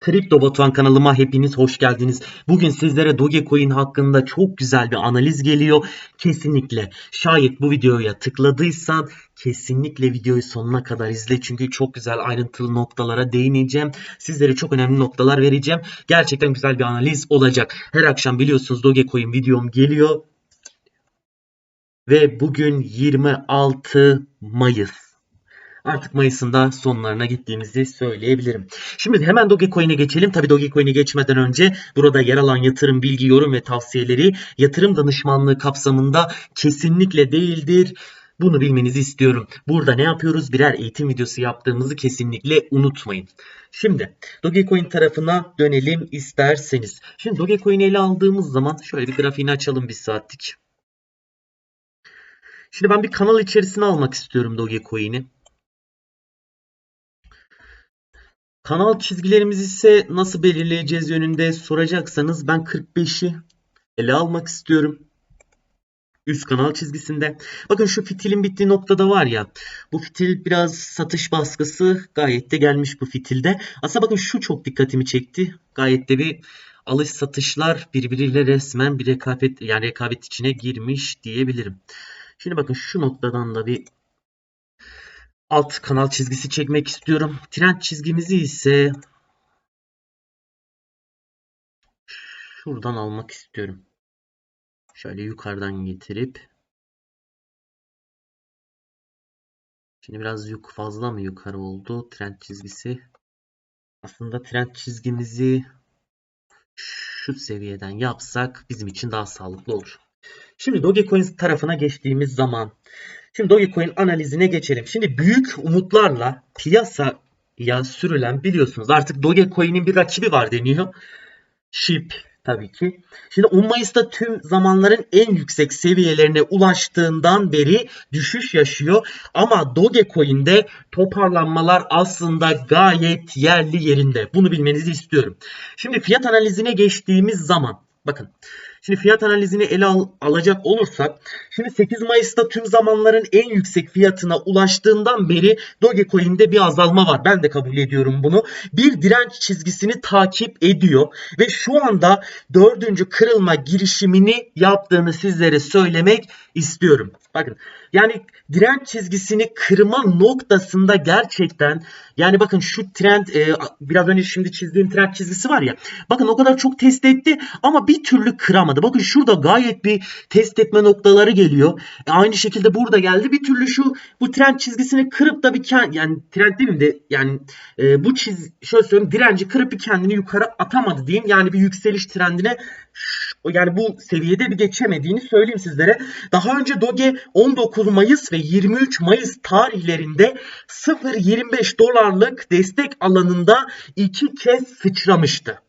Kripto Batuhan kanalıma hepiniz hoş geldiniz. Bugün sizlere Dogecoin hakkında çok güzel bir analiz geliyor. Kesinlikle şayet bu videoya tıkladıysan kesinlikle videoyu sonuna kadar izle. Çünkü çok güzel ayrıntılı noktalara değineceğim. Sizlere çok önemli noktalar vereceğim. Gerçekten güzel bir analiz olacak. Her akşam biliyorsunuz Dogecoin videom geliyor. Ve bugün 26 Mayıs. Artık Mayıs'ın da sonlarına gittiğimizi söyleyebilirim. Şimdi hemen Dogecoin'e geçelim. Tabii Dogecoin'e geçmeden önce burada yer alan yatırım bilgi, yorum ve tavsiyeleri yatırım danışmanlığı kapsamında kesinlikle değildir. Bunu bilmenizi istiyorum. Burada ne yapıyoruz? Birer eğitim videosu yaptığımızı kesinlikle unutmayın. Şimdi Dogecoin tarafına dönelim isterseniz. Şimdi Dogecoin'i ele aldığımız zaman şöyle bir grafiğini açalım bir saatlik. Şimdi ben bir kanal içerisine almak istiyorum Dogecoin'i. Kanal çizgilerimizi ise nasıl belirleyeceğiz yönünde soracaksanız ben 45'i ele almak istiyorum. Üst kanal çizgisinde. Bakın şu fitilin bittiği noktada var ya. Bu fitil biraz satış baskısı gayet de gelmiş bu fitilde. Aslında bakın şu çok dikkatimi çekti. Gayet de bir alış satışlar birbiriyle resmen bir rekabet yani rekabet içine girmiş diyebilirim. Şimdi bakın şu noktadan da bir alt kanal çizgisi çekmek istiyorum. Trend çizgimizi ise şuradan almak istiyorum. Şöyle yukarıdan getirip Şimdi biraz yük fazla mı yukarı oldu trend çizgisi? Aslında trend çizgimizi şu seviyeden yapsak bizim için daha sağlıklı olur. Şimdi Dogecoin tarafına geçtiğimiz zaman Şimdi Dogecoin analizine geçelim. Şimdi büyük umutlarla piyasaya sürülen biliyorsunuz artık Dogecoin'in bir rakibi var deniyor. SHIB tabii ki. Şimdi 10 Mayıs'ta tüm zamanların en yüksek seviyelerine ulaştığından beri düşüş yaşıyor. Ama Dogecoin'de toparlanmalar aslında gayet yerli yerinde. Bunu bilmenizi istiyorum. Şimdi fiyat analizine geçtiğimiz zaman bakın Şimdi fiyat analizini ele al, alacak olursak şimdi 8 Mayıs'ta tüm zamanların en yüksek fiyatına ulaştığından beri Dogecoin'de bir azalma var. Ben de kabul ediyorum bunu. Bir direnç çizgisini takip ediyor ve şu anda dördüncü kırılma girişimini yaptığını sizlere söylemek istiyorum. Bakın yani direnç çizgisini kırma noktasında gerçekten yani bakın şu trend e, biraz önce şimdi çizdiğim trend çizgisi var ya. Bakın o kadar çok test etti ama bir türlü kıramadı. Bakın şurada gayet bir test etme noktaları geliyor. E, aynı şekilde burada geldi. Bir türlü şu bu trend çizgisini kırıp da bir kend, yani trend mi de yani e, bu çiz şöyle söyleyeyim direnci kırıp bir kendini yukarı atamadı diyeyim. Yani bir yükseliş trendine yani bu seviyede bir geçemediğini söyleyeyim sizlere. Daha önce Doge 19 Mayıs ve 23 Mayıs tarihlerinde 0.25 dolarlık destek alanında iki kez sıçramıştı.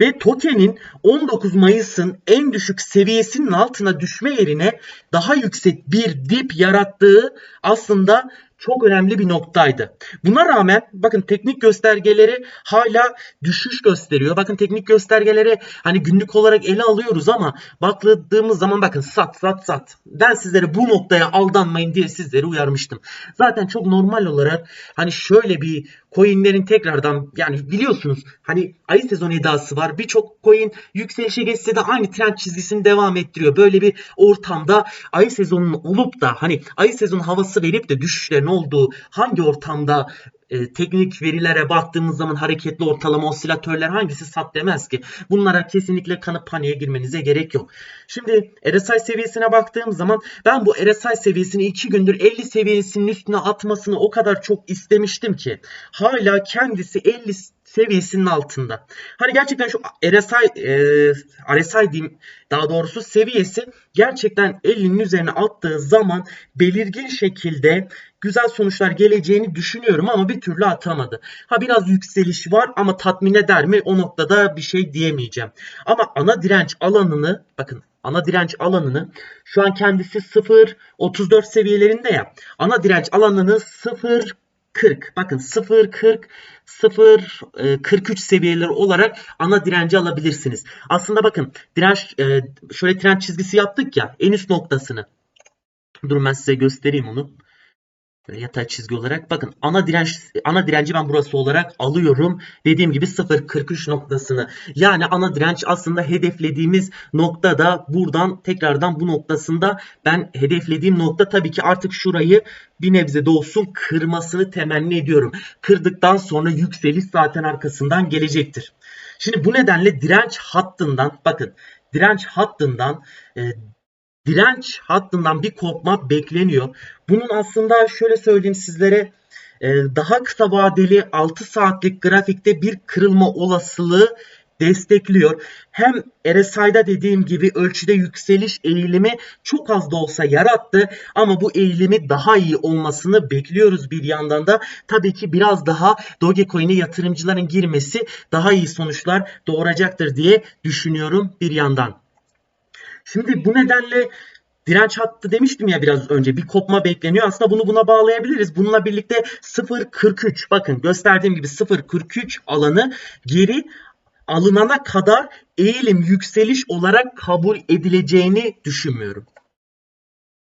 Ve tokenin 19 Mayıs'ın en düşük seviyesinin altına düşme yerine daha yüksek bir dip yarattığı aslında çok önemli bir noktaydı. Buna rağmen bakın teknik göstergeleri hala düşüş gösteriyor. Bakın teknik göstergeleri hani günlük olarak ele alıyoruz ama bakladığımız zaman bakın sat sat sat. Ben sizlere bu noktaya aldanmayın diye sizleri uyarmıştım. Zaten çok normal olarak hani şöyle bir coinlerin tekrardan yani biliyorsunuz hani ay sezonu edası var. Birçok coin yükselişe geçse de aynı trend çizgisini devam ettiriyor. Böyle bir ortamda ay sezonunun olup da hani ay sezonu havası verip de düşüşlerin olduğu hangi ortamda e, teknik verilere baktığımız zaman hareketli ortalama osilatörler hangisi sat demez ki. Bunlara kesinlikle kanıp paniğe girmenize gerek yok. Şimdi RSI seviyesine baktığım zaman ben bu RSI seviyesini 2 gündür 50 seviyesinin üstüne atmasını o kadar çok istemiştim ki hala kendisi 50 seviyesinin altında. Hani gerçekten şu RSI, e, RSI diyeyim daha doğrusu seviyesi gerçekten 50'nin üzerine attığı zaman belirgin şekilde güzel sonuçlar geleceğini düşünüyorum ama bir türlü atamadı. Ha biraz yükseliş var ama tatmin eder mi? O noktada bir şey diyemeyeceğim. Ama ana direnç alanını bakın ana direnç alanını şu an kendisi 0.34 seviyelerinde ya. Ana direnç alanını 0 40. Bakın 0 40 0 43 seviyeleri olarak ana direnci alabilirsiniz. Aslında bakın direnç e, şöyle trend çizgisi yaptık ya en üst noktasını. Durun ben size göstereyim onu. Böyle yatay çizgi olarak bakın ana direnç ana direnci ben burası olarak alıyorum. Dediğim gibi 0.43 noktasını. Yani ana direnç aslında hedeflediğimiz nokta da buradan tekrardan bu noktasında ben hedeflediğim nokta tabii ki artık şurayı bir nebze de olsun kırmasını temenni ediyorum. Kırdıktan sonra yükseliş zaten arkasından gelecektir. Şimdi bu nedenle direnç hattından bakın direnç hattından e, direnç hattından bir kopma bekleniyor. Bunun aslında şöyle söyleyeyim sizlere e, daha kısa vadeli 6 saatlik grafikte bir kırılma olasılığı destekliyor. Hem RSI'da dediğim gibi ölçüde yükseliş eğilimi çok az da olsa yarattı ama bu eğilimi daha iyi olmasını bekliyoruz bir yandan da. Tabii ki biraz daha Dogecoin'e yatırımcıların girmesi daha iyi sonuçlar doğuracaktır diye düşünüyorum bir yandan. Şimdi bu nedenle direnç hattı demiştim ya biraz önce bir kopma bekleniyor. Aslında bunu buna bağlayabiliriz. Bununla birlikte 0.43 bakın gösterdiğim gibi 0.43 alanı geri alınana kadar eğilim yükseliş olarak kabul edileceğini düşünmüyorum.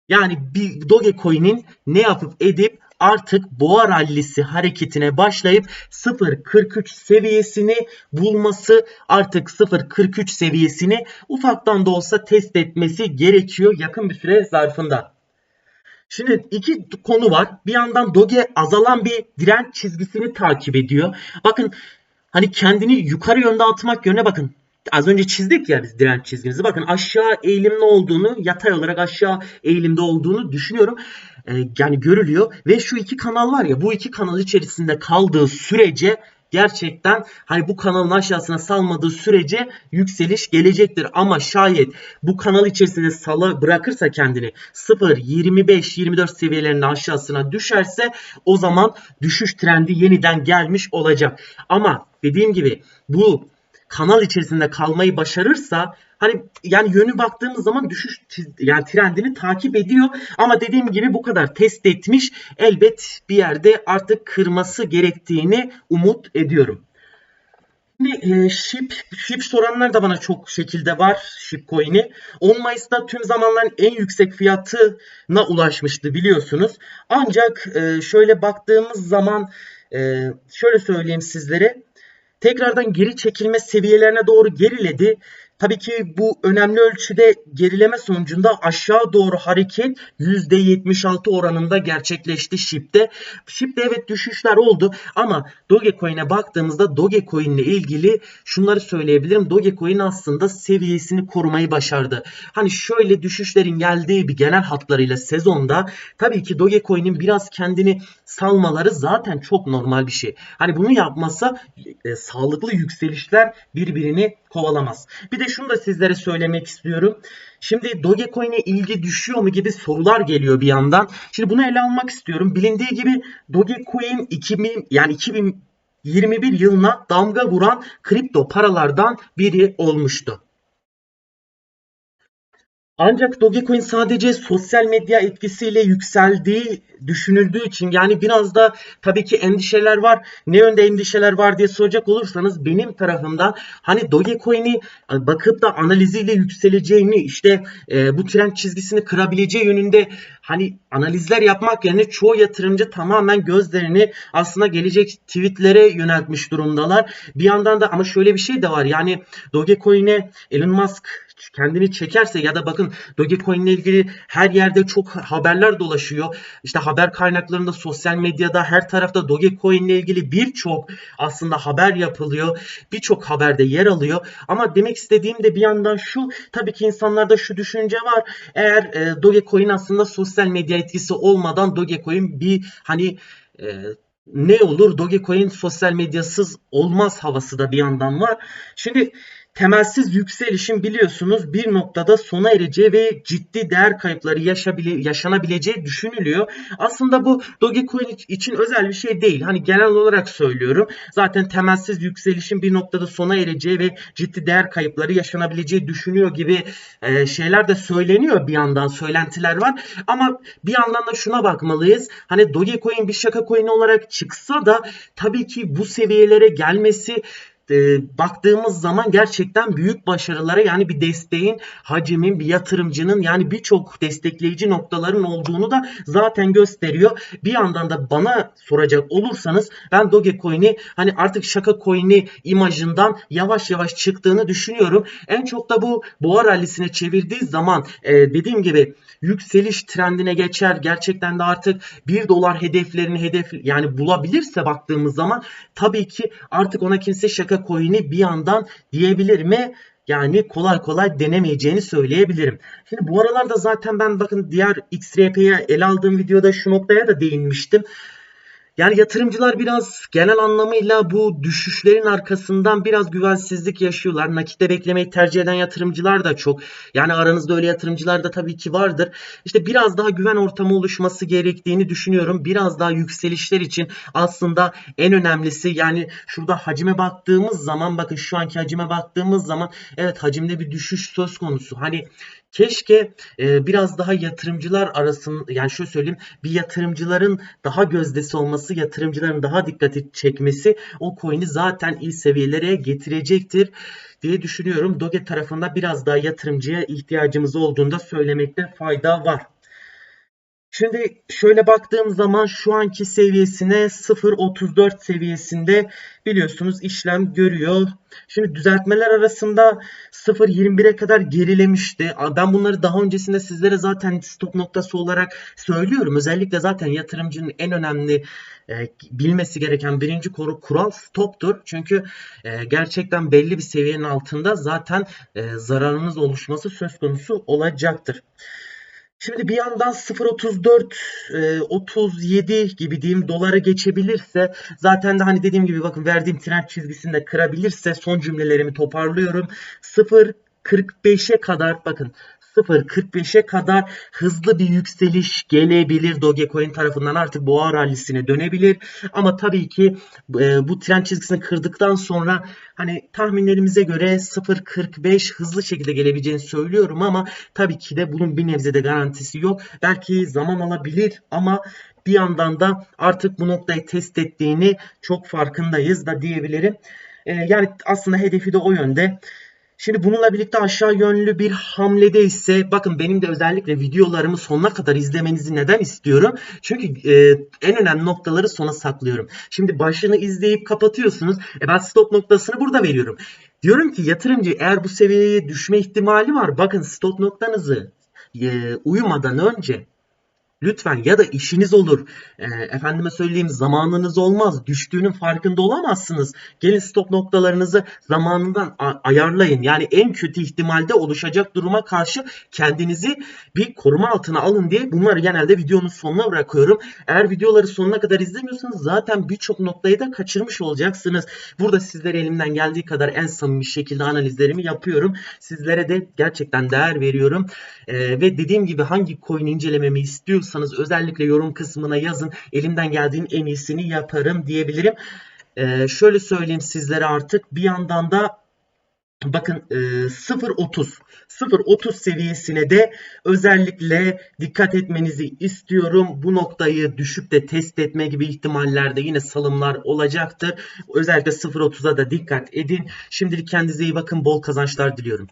Yani bir Dogecoin'in ne yapıp edip artık boğa rallisi hareketine başlayıp 0.43 seviyesini bulması artık 0.43 seviyesini ufaktan da olsa test etmesi gerekiyor yakın bir süre zarfında. Şimdi iki konu var. Bir yandan Doge azalan bir direnç çizgisini takip ediyor. Bakın hani kendini yukarı yönde atmak yönüne bakın. Az önce çizdik ya biz direnç çizgimizi. Bakın aşağı eğilimli olduğunu, yatay olarak aşağı eğilimde olduğunu düşünüyorum. Ee, yani görülüyor ve şu iki kanal var ya bu iki kanal içerisinde kaldığı sürece gerçekten hani bu kanalın aşağısına salmadığı sürece yükseliş gelecektir. Ama şayet bu kanal içerisinde sala bırakırsa kendini 0, 25, 24 seviyelerinin aşağısına düşerse o zaman düşüş trendi yeniden gelmiş olacak. Ama dediğim gibi bu kanal içerisinde kalmayı başarırsa hani yani yönü baktığımız zaman düşüş yani trendini takip ediyor ama dediğim gibi bu kadar test etmiş elbet bir yerde artık kırması gerektiğini umut ediyorum. Şimdi e, SHIB, SHIB soranlar da bana çok şekilde var SHIB coin'i. 10 Mayıs'ta tüm zamanların en yüksek fiyatına ulaşmıştı biliyorsunuz. Ancak e, şöyle baktığımız zaman e, şöyle söyleyeyim sizlere tekrardan geri çekilme seviyelerine doğru geriledi. Tabii ki bu önemli ölçüde gerileme sonucunda aşağı doğru hareket %76 oranında gerçekleşti SHIB'de. SHIB'de evet düşüşler oldu ama Dogecoin'e baktığımızda Dogecoin ile ilgili şunları söyleyebilirim. Dogecoin aslında seviyesini korumayı başardı. Hani şöyle düşüşlerin geldiği bir genel hatlarıyla sezonda tabii ki Dogecoin'in biraz kendini salmaları zaten çok normal bir şey. Hani bunu yapmasa e, sağlıklı yükselişler birbirini kovalamaz. Bir de şunu da sizlere söylemek istiyorum. Şimdi Dogecoin'e ilgi düşüyor mu gibi sorular geliyor bir yandan. Şimdi bunu ele almak istiyorum. Bilindiği gibi Dogecoin 2000 yani 2021 yılına damga vuran kripto paralardan biri olmuştu. Ancak Dogecoin sadece sosyal medya etkisiyle yükseldiği düşünüldüğü için yani biraz da tabii ki endişeler var. Ne yönde endişeler var diye soracak olursanız benim tarafımdan hani Dogecoin'i bakıp da analiziyle yükseleceğini işte e, bu trend çizgisini kırabileceği yönünde hani analizler yapmak yerine çoğu yatırımcı tamamen gözlerini aslında gelecek tweetlere yöneltmiş durumdalar. Bir yandan da ama şöyle bir şey de var. Yani Dogecoin'e Elon Musk kendini çekerse ya da bakın Dogecoin ile ilgili her yerde çok haberler dolaşıyor. İşte haber kaynaklarında sosyal medyada her tarafta Dogecoin ile ilgili birçok aslında haber yapılıyor. Birçok haberde yer alıyor. Ama demek istediğim de bir yandan şu tabii ki insanlarda şu düşünce var. Eğer e, Dogecoin aslında sosyal medya etkisi olmadan Dogecoin bir hani e, ne olur Dogecoin sosyal medyasız olmaz havası da bir yandan var. Şimdi temelsiz yükselişin biliyorsunuz bir noktada sona ereceği ve ciddi değer kayıpları yaşanabileceği düşünülüyor. Aslında bu Dogecoin için özel bir şey değil. Hani genel olarak söylüyorum. Zaten temelsiz yükselişin bir noktada sona ereceği ve ciddi değer kayıpları yaşanabileceği düşünüyor gibi e, şeyler de söyleniyor bir yandan söylentiler var. Ama bir yandan da şuna bakmalıyız. Hani Dogecoin bir şaka coin olarak çıksa da tabii ki bu seviyelere gelmesi e, baktığımız zaman gerçekten büyük başarılara yani bir desteğin, hacimin, bir yatırımcının yani birçok destekleyici noktaların olduğunu da zaten gösteriyor. Bir yandan da bana soracak olursanız ben Dogecoin'i hani artık şaka coin'i imajından yavaş yavaş çıktığını düşünüyorum. En çok da bu boğa rallisine çevirdiği zaman e, dediğim gibi yükseliş trendine geçer. Gerçekten de artık 1 dolar hedeflerini hedef yani bulabilirse baktığımız zaman tabii ki artık ona kimse şaka coin'i bir yandan diyebilir mi? Yani kolay kolay denemeyeceğini söyleyebilirim. Şimdi bu aralarda zaten ben bakın diğer XRP'ye ele aldığım videoda şu noktaya da değinmiştim. Yani yatırımcılar biraz genel anlamıyla bu düşüşlerin arkasından biraz güvensizlik yaşıyorlar. Nakitte beklemeyi tercih eden yatırımcılar da çok. Yani aranızda öyle yatırımcılar da tabii ki vardır. İşte biraz daha güven ortamı oluşması gerektiğini düşünüyorum. Biraz daha yükselişler için aslında en önemlisi yani şurada hacime baktığımız zaman bakın şu anki hacime baktığımız zaman evet hacimde bir düşüş söz konusu. Hani Keşke e, biraz daha yatırımcılar arasında yani şöyle söyleyeyim bir yatırımcıların daha gözdesi olması, yatırımcıların daha dikkati çekmesi o coin'i zaten iyi seviyelere getirecektir diye düşünüyorum. Doge tarafında biraz daha yatırımcıya ihtiyacımız olduğunda söylemekte fayda var. Şimdi şöyle baktığım zaman şu anki seviyesine 0.34 seviyesinde biliyorsunuz işlem görüyor. Şimdi düzeltmeler arasında 0.21'e kadar gerilemişti. Ben bunları daha öncesinde sizlere zaten stop noktası olarak söylüyorum. Özellikle zaten yatırımcının en önemli e, bilmesi gereken birinci konu kural stoptur. Çünkü e, gerçekten belli bir seviyenin altında zaten e, zararınız oluşması söz konusu olacaktır. Şimdi bir yandan 0.34 37 e, gibi diyeyim dolara geçebilirse zaten de hani dediğim gibi bakın verdiğim trend çizgisini de kırabilirse son cümlelerimi toparlıyorum. 0.45'e kadar bakın 0.45'e kadar hızlı bir yükseliş gelebilir. Dogecoin tarafından artık boğa rallisine dönebilir. Ama tabii ki e, bu trend çizgisini kırdıktan sonra hani tahminlerimize göre 0.45 hızlı şekilde gelebileceğini söylüyorum ama tabii ki de bunun bir nebze de garantisi yok. Belki zaman alabilir ama bir yandan da artık bu noktayı test ettiğini çok farkındayız da diyebilirim. E, yani aslında hedefi de o yönde. Şimdi bununla birlikte aşağı yönlü bir hamlede ise bakın benim de özellikle videolarımı sonuna kadar izlemenizi neden istiyorum? Çünkü e, en önemli noktaları sona saklıyorum. Şimdi başını izleyip kapatıyorsunuz. E ben stop noktasını burada veriyorum. Diyorum ki yatırımcı eğer bu seviyeye düşme ihtimali var. Bakın stop noktanızı e, uyumadan önce Lütfen ya da işiniz olur. E, efendime söyleyeyim zamanınız olmaz. Düştüğünün farkında olamazsınız. Gelin stop noktalarınızı zamanından ayarlayın. Yani en kötü ihtimalde oluşacak duruma karşı kendinizi bir koruma altına alın diye bunları genelde videonun sonuna bırakıyorum. Eğer videoları sonuna kadar izlemiyorsanız zaten birçok noktayı da kaçırmış olacaksınız. Burada sizlere elimden geldiği kadar en samimi şekilde analizlerimi yapıyorum. Sizlere de gerçekten değer veriyorum. E, ve dediğim gibi hangi coin incelememi istiyorsanız istiyorsanız özellikle yorum kısmına yazın. Elimden geldiğin en iyisini yaparım diyebilirim. Ee, şöyle söyleyeyim sizlere artık bir yandan da Bakın 0.30 0.30 seviyesine de özellikle dikkat etmenizi istiyorum. Bu noktayı düşüp de test etme gibi ihtimallerde yine salımlar olacaktır. Özellikle 0.30'a da dikkat edin. Şimdilik kendinize iyi bakın. Bol kazançlar diliyorum.